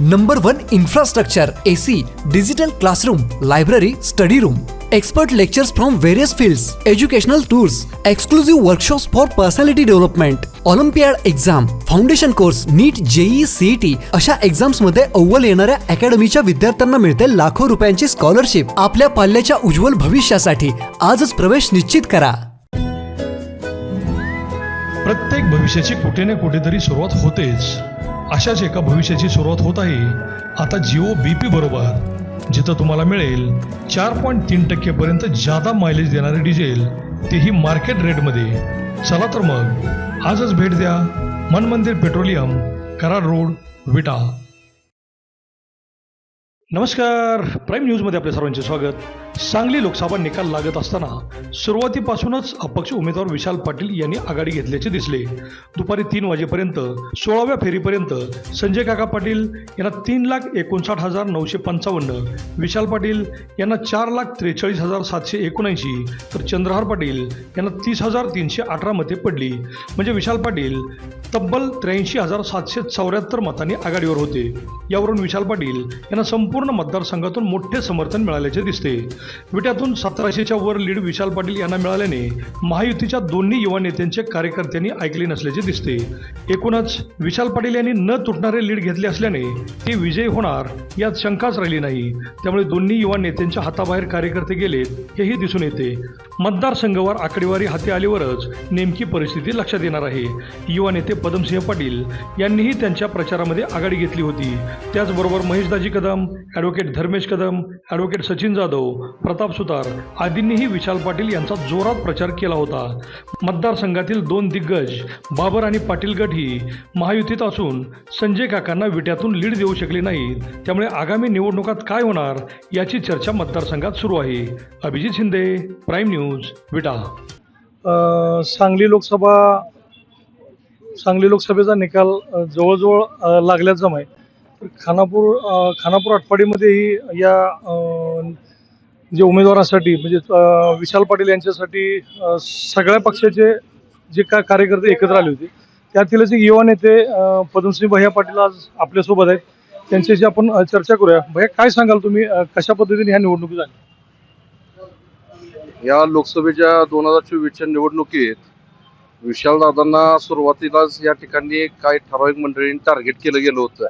Number one infrastructure AC digital classroom library study room expert lectures from various fields educational tours exclusive workshops for personality development olympiad exam foundation course NEET JEE CET अशा एक्झाम्समध्ये अव्वल येणाऱ्या अकॅडमीच्या विद्यार्थ्यांना मिळते लाखो रुपयांची scholarship आपल्या पाल्याच्या उज्ज्वल भविष्यासाठी आजच प्रवेश निश्चित करा. प्रत्येक भविष्याची कुठे ना कुठेतरी सुरुवात होतेच. अशाच एका भविष्याची सुरुवात होत आहे. आता जिओ बी पी बरोबर जिथं तुम्हाला मिळेल चार पॉईंट तीन टक्केपर्यंत जादा मायलेज देणारे डिझेल तेही मार्केट रेटमध्ये चला तर मग आजच भेट द्या. मन मंदिर पेट्रोलियम करार रोड विटा. नमस्कार. प्राईम न्यूजमध्ये आपल्या सर्वांचे स्वागत. सांगली लोकसभा निकाल लागत असताना सुरुवातीपासूनच अपक्ष उमेदवार विशाल पाटील यांनी आघाडी घेतल्याचे दिसले. दुपारी तीन वाजेपर्यंत सोळाव्या फेरीपर्यंत संजय काका पाटील यांना तीन लाख एकोणसाठ हजार नऊशे पंचावन्न विशाल पाटील यांना चार लाख त्रेचाळीस हजार सातशे एकोणऐंशी तर चंद्रहार पाटील यांना तीस हजार तीनशे अठरा मते पडली. म्हणजे विशाल पाटील तब्बल त्र्याऐंशी हजार सातशे चौऱ्याहत्तर मतांनी आघाडीवर होते. यावरून विशाल पाटील यांना संपूर्ण मतदारसंघातून मोठे समर्थन मिळाल्याचे दिसते. विट्यातून सतराशेच्या वर लीड विशाल पाटील यांना मिळाल्याने महायुतीच्या दोन्ही युवा नेत्यांचे कार्यकर्त्यांनी ऐकले नसल्याचे दिसते. एकूणच विशाल पाटील यांनी न तुटणारे लीड घेतले असल्याने ते विजयी होणार यात शंकाच राहिली नाही. त्यामुळे दोन्ही युवा नेत्यांच्या हाताबाहेर कार्यकर्ते गेलेत हेही दिसून येते. मतदारसंघावर आकडेवारी हाती आल्यावरच नेमकी परिस्थिती लक्षात येणार आहे. युवा नेते पदमसिंह पाटील यांनीही त्यांच्या प्रचारामध्ये आघाडी घेतली होती. त्याचबरोबर महेशदाजी कदम ॲडव्होकेट धर्मेश कदम ॲडव्होकेट सचिन जाधव प्रताप सुतार आदींनीही विशाल पाटील यांचा जोरात प्रचार केला होता. मतदारसंघातील दोन दिग्गज बाबर आणि पाटील गट ही महायुतीत असून संजय काकांना विट्यातून लीड देऊ शकले नाही त्यामुळे आगामी निवडणुकात काय होणार याची चर्चा मतदारसंघात सुरू आहे. Abhijit Shinde prime news Vita. Sangli Lok Sabha Sangli लोकसभेचा निकाल जवळजवळ लागल्याचं आहे खानापूर खानापूर आटपाडीमध्येही या जे उमेदवारांसाठी म्हणजे विशाल पाटील यांच्यासाठी सगळ्या पक्षाचे जे का कार्यकर्ते एकत्र आले होते त्यातीलच एक युवा नेते पद्मश्री भैया पाटील आज आपल्यासोबत आहेत. त्यांच्याशी आपण चर्चा करूया. भैया काय सांगाल तुम्ही कशा पद्धतीने ह्या निवडणुकी झाल्या या लोकसभेच्या दोन हजार चोवीसच्या निवडणुकीत विशालदादांना सुरुवातीलाच या ठिकाणी काही ठराविक मंडळींनी टार्गेट केलं गेलं होतं.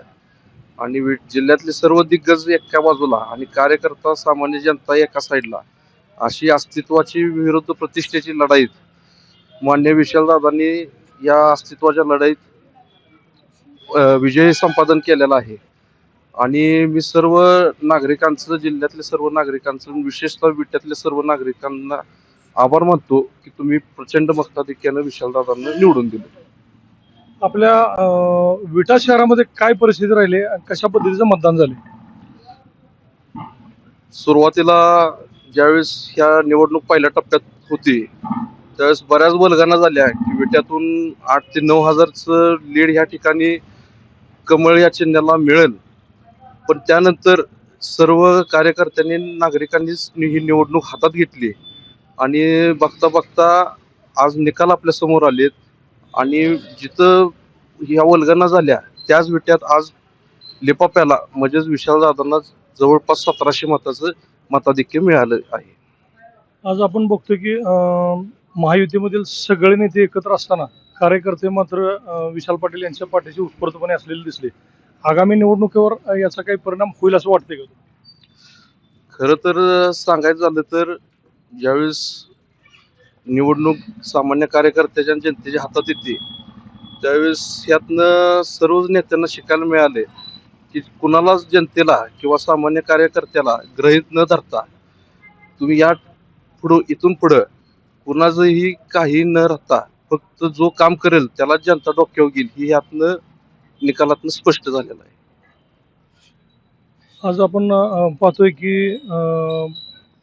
आणि वि- जिल्ह्यातले सर्व दिग्गज एका बाजूला आणि कार्यकर्ता सामान्य जनता एका साईडला अशी अस्तित्वाची विरुद्ध प्रतिष्ठेची लढाईत मान्य विशालदादांनी या अस्तित्वाच्या लढाईत विजय संपादन केलेला आहे. आणि मी सर्व नागरिकांचं जिल्ह्यातल्या सर्व नागरिकांचं विशेषतः विट्यातल्या सर्व नागरिकांना आभार मानतो की तुम्ही प्रचंड मताधिक्यानं विशालदादांना निवडून दिलं. आपल्या विटा शहरामध्ये काय परिस्थिती राहिली आणि कशा पद्धतीचं मतदान झाले सुरुवातीला ज्यावेळेस ह्या निवडणूक पहिल्या टप्प्यात होती त्यावेळेस बऱ्याच वल्गना झाल्या की विट्यातून आठ ते नऊ हजारचं लीड ह्या ठिकाणी कमळ या चिन्हाला मिळेल. पण त्यानंतर सर्व कार्यकर्त्यांनी नागरिकांनीच ही निवडणूक हातात घेतली. आणि बघता बघता आज निकाल आपल्यासमोर आलेत. आणि जिथं ह्या वल्गना झाल्या त्याच विट्यात आज लिपाप्याला म्हणजेच विशालदादांना जवळपास सतराशे मताचं मताधिक्य मिळालं आहे. आज आपण बघतो की महायुतीमधील सगळे नेते एकत्र असताना कार्यकर्ते मात्र विशाल पाटील यांच्या पाठीशी उत्स्फूर्तपणे असलेले दिसले. आगामी निवडणुकीवर याचा काही परिणाम होईल असं वाटतंय का खरं तर सांगायचं झालं तर ज्यावेळेस निवडणूक सामान्य कार्यकर्त्याच्या जनतेच्या हातात येते. त्यावेळेस यातनं सर्वच नेत्यांना शिकायला मिळाले की कुणालाच जनतेला किंवा सामान्य कार्यकर्त्याला ग्रहित न धरता तुम्ही या पुढं इथून पुढं कुणाचंही काही न राहता फक्त जो काम करेल त्याला जनता डोक्यावर घेईल ही यातनं निकालातनं स्पष्ट झालेलं आहे. आज आपण पाहतोय की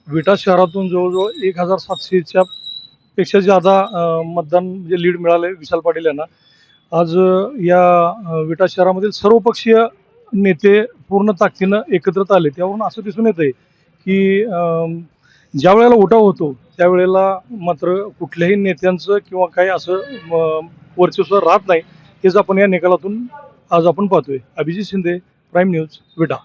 विटा शहरातून जवळजवळ एक हजार सातशेच्या पेक्षा जादा मतदान म्हणजे लीड मिळाले विशाल पाटील यांना. आज या विटा शहरामधील सर्वपक्षीय नेते पूर्ण ताकदीनं एकत्रित आले. त्यावरून असं दिसून येत आहे की ज्या वेळेला उठाव होतो त्यावेळेला मात्र कुठल्याही नेत्यांचं किंवा काही असं वर्चस्व राहत नाही हेच आपण या निकालातून आज आपण पाहतोय. Abhijit Shinde prime news Vita.